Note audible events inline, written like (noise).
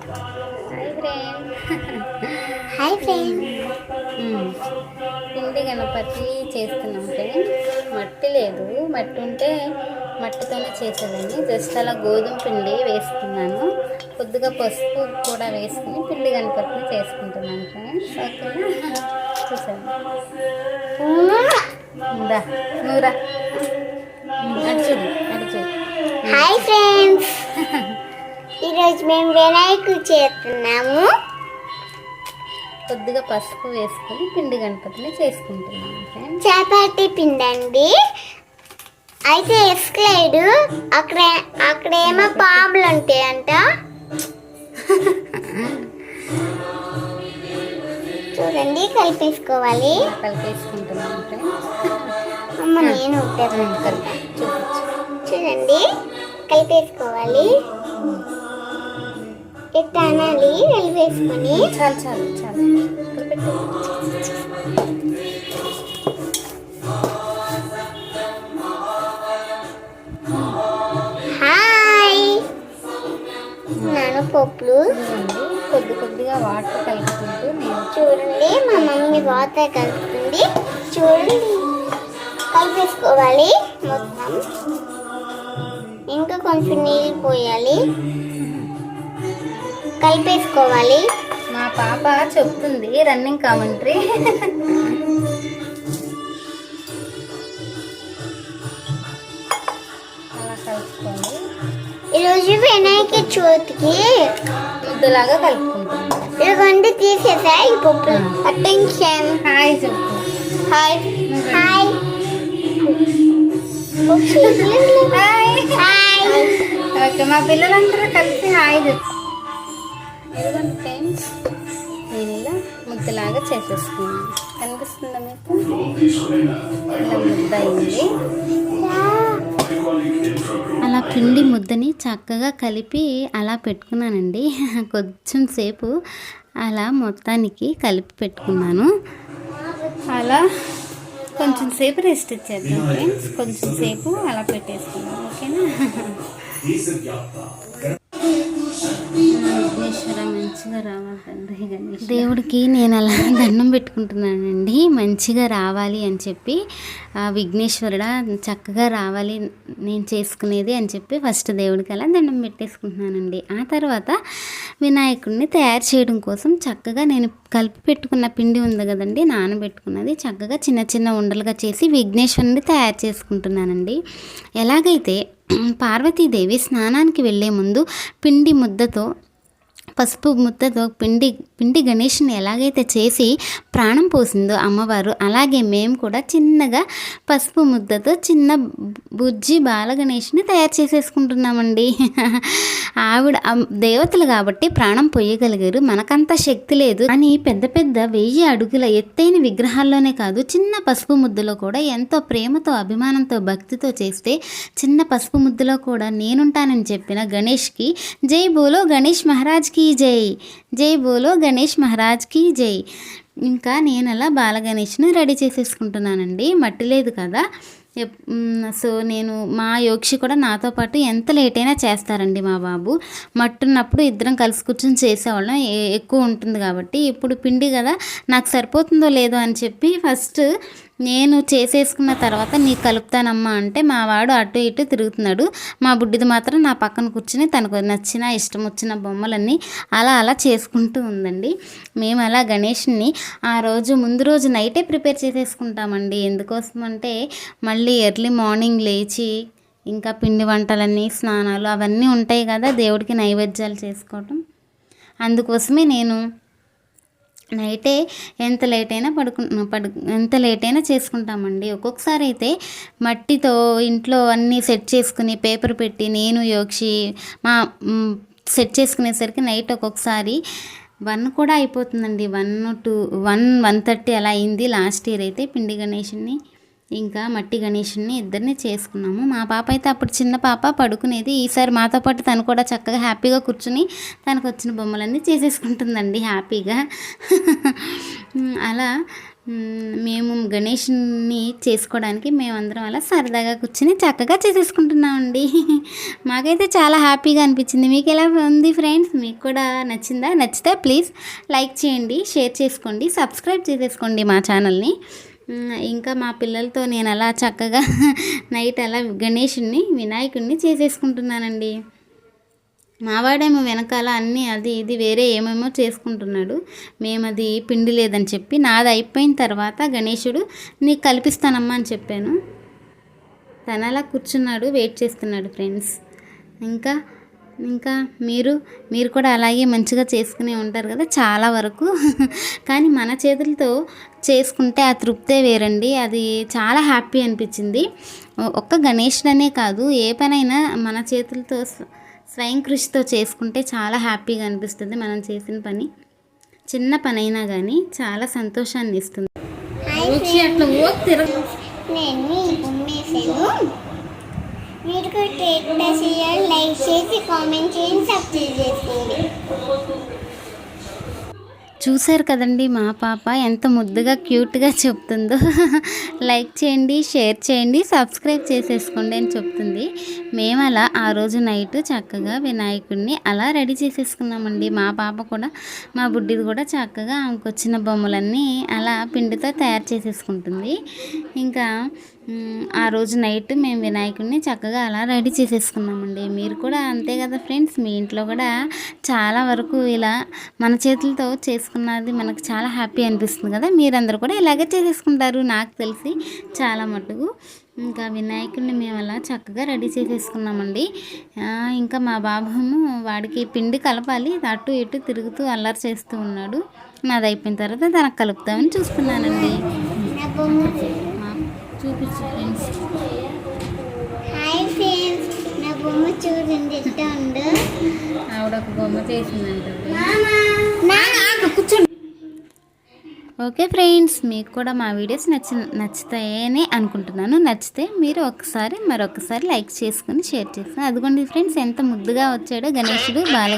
Hi friend hi friend పిండి గణపతి చేస్తున్నాం friend మట్టి లేదు. మట్టి ఉంటే మట్టితోనే చేసేదాన్ని. జస్ట్ అలా గోధుమ పిండి వేసుకున్నాను కొద్దిగా పసుపు కూడా వేసుకుని పిండి గణపతిని చేసుకుంటున్నాను ఫ్రెండ్స్ ఓకేనా చూసాను ఇందా నూరా అటు చూడు అటు చూడు. హాయ్ ఈరోజు మేము వినాయకుడు చేస్తున్నాము. కొద్దిగా పసుపు వేసుకొని పిండి గణపతిని చేసుకుంటున్నాను ఫ్రెండ్స్ చపాతి పిండండి. అయితే ఎస్క్లైడ్ అక్కడ అక్కడ ఏమో పాములు ఉంటాయంట. చూడండి కలిపేసుకోవాలి. కలిపేసుకుంటున్నాను ఫ్రెండ్స్ అమ్మ నేను ఉంటాను చూడండి కలిపేసుకోవాలి. ఇట్లా అనాలి కలిపేసుకొని చాలు చాలు చాలు. హాయ్. నాను పప్పులు. ఇదిగోండి కొద్ది కొద్దిగా వాటర్ కలుపుకుంటూ నేను చూడండి మా మమ్మీ వాటర్ కలుపుతుంది. చూడండి కలిపేసుకోవాలి మొత్తం. ఇంకా కొంచెం నీళ్ళు పోయాలి. కలిపేసుకోవాలి. మా పాప చెప్తుంది రన్నింగ్ కామెంటరీ. అలా కలుపుకోండి. ఈరోజు వినాయక చవితికి ముద్దలాగా కలుపుకుంటాను ఇదిగోండి తీసేసా ఈ పప్పులు attention. Hi hi hi. Hi. Hi. Okay మా పిల్లలందరూ కలిసి హాయ్ చెప్పు. ఇదిగోండి ఫ్రెండ్స్ నేను ఇలా ముద్దలాగా చేసేసుకున్నాను. కనిపిస్తుందా మీకు? ఇలా ముద్ద అయింది. అలా పిండి ముద్దని చక్కగా కలిపి అలా పెట్టుకున్నానండి. (laughs) కొంచెం సేపు అలా మొత్తానికి కలిపి పెట్టుకున్నాను. అలా కొంచెం సేపు రెస్ట్ ఇచ్చేద్దాం ఫ్రెండ్స్. కొంచెం సేపు అలా పెట్టేసుకున్నాం ఓకేనా? (laughs) దేవుడికి నేను అలా దండం పెట్టుకుంటున్నానండి. మంచిగా రావాలి అని చెప్పి విఘ్నేశ్వరుడ చక్కగా రావాలి నేను చేసుకునేది అని చెప్పి ఫస్ట్ దేవుడికి అలా దండం పెట్టేసుకుంటున్నానండి. ఆ తర్వాత వినాయకుడిని తయారు చేయడం కోసం చక్కగా నేను కలిపి పెట్టుకున్న పిండి ఉంది కదండి నానబెట్టుకున్నది చక్కగా చిన్న చిన్న ఉండలుగా చేసి విఘ్నేశ్వరుని తయారు చేసుకుంటున్నానండి. ఎలాగైతే పార్వతీదేవి స్నానానికి వెళ్ళే ముందు పిండి ముద్దతో పసుపు ముద్దతో పిండి పిండి గణేష్ని ఎలాగైతే చేసి ప్రాణం పోసిందో అమ్మవారు అలాగే మేము కూడా చిన్నగా పసుపు ముద్దతో చిన్న బుజ్జి బాల గణేష్ని తయారు చేసేసుకుంటున్నామండి. ఆవిడ దేవతలు కాబట్టి ప్రాణం పోయగలిగారు. మనకంత శక్తి లేదు. అని పెద్ద పెద్ద వెయ్యి అడుగుల ఎత్తైన విగ్రహాల్లోనే కాదు చిన్న పసుపు ముద్దలో కూడా ఎంతో ప్రేమతో అభిమానంతో భక్తితో చేస్తే చిన్న పసుపు ముద్దలో కూడా నేనుంటానని చెప్పిన గణేష్కి జై బోలో గణేష్ మహారాజ్కి జై. జై బోలో గణేష్ మహారాజ్కి జై. ఇంకా నేను అలా బాల గణేష్ని రెడీ చేసేసుకుంటున్నానండి. మట్టి లేదు కదా. సో నేను మా యోక్షి కూడా నాతో పాటు ఎంత లేట్ అయినా చేస్తారండి మా బాబు. మట్టున్నప్పుడు ఇద్దరం కలిసి కూర్చొని చేసేవాళ్ళం. ఏ- ఎక్కువ ఉంటుంది కాబట్టి. ఇప్పుడు పిండి కదా నాకు సరిపోతుందో లేదో అని చెప్పి ఫస్ట్ నేను చేసేసుకున్న తర్వాత నీకు కలుపుతానమ్మా అంటే మా వాడు అటు ఇటు తిరుగుతున్నాడు. మా బుడ్డిది మాత్రం నా పక్కన కూర్చుని తనకు నచ్చిన ఇష్టం వచ్చిన బొమ్మలన్నీ అలా అలా చేసుకుంటూ ఉందండి. మేము అలా గణేష్ని ఆ రోజు ముందు రోజు నైటే ప్రిపేర్ చేసేసుకుంటామండి. ఎందుకోసం అంటే మళ్ళీ ఎర్లీ మార్నింగ్ లేచి ఇంకా పిండి వంటలన్నీ స్నానాలు అవన్నీ ఉంటాయి కదా దేవుడికి నైవేద్యాలు చేసుకోవటం. అందుకోసమే నేను నైటే ఎంత లేట్ అయినా పడుకు పడు ఎంత లేట్ అయినా చేసుకుంటామండి. ఒక్కొక్కసారి అయితే మట్టితో ఇంట్లో అన్నీ సెట్ చేసుకుని పేపర్ పెట్టి నేను యోక్షి మా సెట్ చేసుకునేసరికి నైట్ ఒక్కొక్కసారి వన్ కూడా అయిపోతుందండి. One two one one thirty అలా అయింది లాస్ట్ ఇయర్ అయితే పిండి గణేషుని ఇంకా మట్టి గణేషుని ఇద్దరిని చేసుకున్నాము. మా పాప అయితే అప్పుడు చిన్న పాప పడుకునేది. ఈసారి మాతో పాటు తను కూడా చక్కగా హ్యాపీగా కూర్చుని తనకు వచ్చిన బొమ్మలన్నీ చేసేసుకుంటుందండి హ్యాపీగా. (laughs) అలా మేము గణేష్ని చేసుకోవడానికి మేమందరం అలా సరదాగా కూర్చుని చక్కగా చేసేసుకుంటున్నామండి. (laughs) మాకైతే చాలా హ్యాపీగా అనిపించింది. మీకు ఎలా ఉంది ఫ్రెండ్స్? మీకు కూడా నచ్చిందా? నచ్చితే ప్లీజ్ లైక్ చేయండి షేర్ చేసుకోండి సబ్స్క్రైబ్ చేసేసుకోండి మా ఛానల్ని. ఇంకా మా పిల్లలతో నేను అలా చక్కగా (laughs) నైట్ అలా గణేషుణ్ణి వినాయకుడిని చేసేసుకుంటున్నానండి. మావాడేమో వెనకాల అన్నీ అది ఇది వేరే ఏమేమో చేసుకుంటున్నాడు. మేము అది పిండి లేదని చెప్పి నాది అయిపోయిన తర్వాత గణేషుడు నీకు కల్పిస్తానమ్మా అని చెప్పాను. తన అలా కూర్చున్నాడు వెయిట్ చేస్తున్నాడు ఫ్రెండ్స్. ఇంకా ఇంకా మీరు మీరు కూడా అలాగే మంచిగా చేసుకునే ఉంటారు కదా చాలా వరకు. (laughs) కానీ మన చేతులతో చేసుకుంటే ఆ తృప్తే వేరండి. అది చాలా హ్యాపీ అనిపించింది. ఒక్క గణేషుడనే కాదు ఏ పనైనా మన చేతులతో స్వ- స్వయం కృషితో చేసుకుంటే చాలా హ్యాపీగా అనిపిస్తుంది మనం చేసిన పని. చిన్న పని అయినా కానీ చాలా సంతోషాన్ని ఇస్తుంది. మీరు కూడా లైక్ చేసి కామెంట్ చేయండి సబ్స్క్రైబ్ చేసుకోండి. చూశారు కదండి మా పాప ఎంత ముద్దుగా క్యూట్గా చెప్తుందో. లైక్ చేయండి షేర్ చేయండి సబ్స్క్రైబ్ చేసేసుకోండి అని చెప్తుంది. మేము అలా ఆ రోజు నైట్ చక్కగా వినాయకుడిని అలా రెడీ చేసేసుకున్నామండి. మా పాప కూడా మా బుడ్డిది కూడా చక్కగా ఆమెకు వచ్చిన బొమ్మలన్నీ అలా పిండితో తయారు చేసేసుకుంటుంది. ఇంకా ఆ రోజు నైట్ మేము వినాయకుడిని చక్కగా అలా రెడీ చేసేసుకున్నామండి. మీరు కూడా అంతే కదా ఫ్రెండ్స్? మీ ఇంట్లో కూడా చాలా వరకు ఇలా మన చేతులతో చేసుకున్నది మనకు చాలా హ్యాపీ అనిపిస్తుంది కదా? మీరందరూ కూడా ఇలాగే చేసేసుకుంటారు నాకు తెలిసి చాలా మటుకు ఇంకా వినాయకుడిని మేము అలా చక్కగా రెడీ చేసేసుకున్నామండి. ఇంకా మా బాబును వాడికి పిండి కలపాలి అటు ఇటు తిరుగుతూ అల్లరి చేస్తూ ఉన్నాడు. నాది అయిపోయిన తర్వాత తనకు కలుపుతామని చూస్తున్నానండి. చూపించు ఫ్రెండ్స్ హాయ్ ఫ్రెండ్స్ నా బొమ్మ చూడండి ఎట్లా ఉందో? ఆవిడ ఒక బొమ్మ చేసిందంటే. నా కూర్చోండి. ఓకే ఫ్రెండ్స్ మీకు కూడా మా వీడియోస్ నచ్చి నచ్చుతాయని అనుకుంటున్నాను. నచ్చితే మీరు ఒకసారి మరొకసారి లైక్ చేసుకుని షేర్ చేసుకుని అదిగోండి ఫ్రెండ్స్ ఎంత ముద్దుగా వచ్చాడో గణేశుడు బాల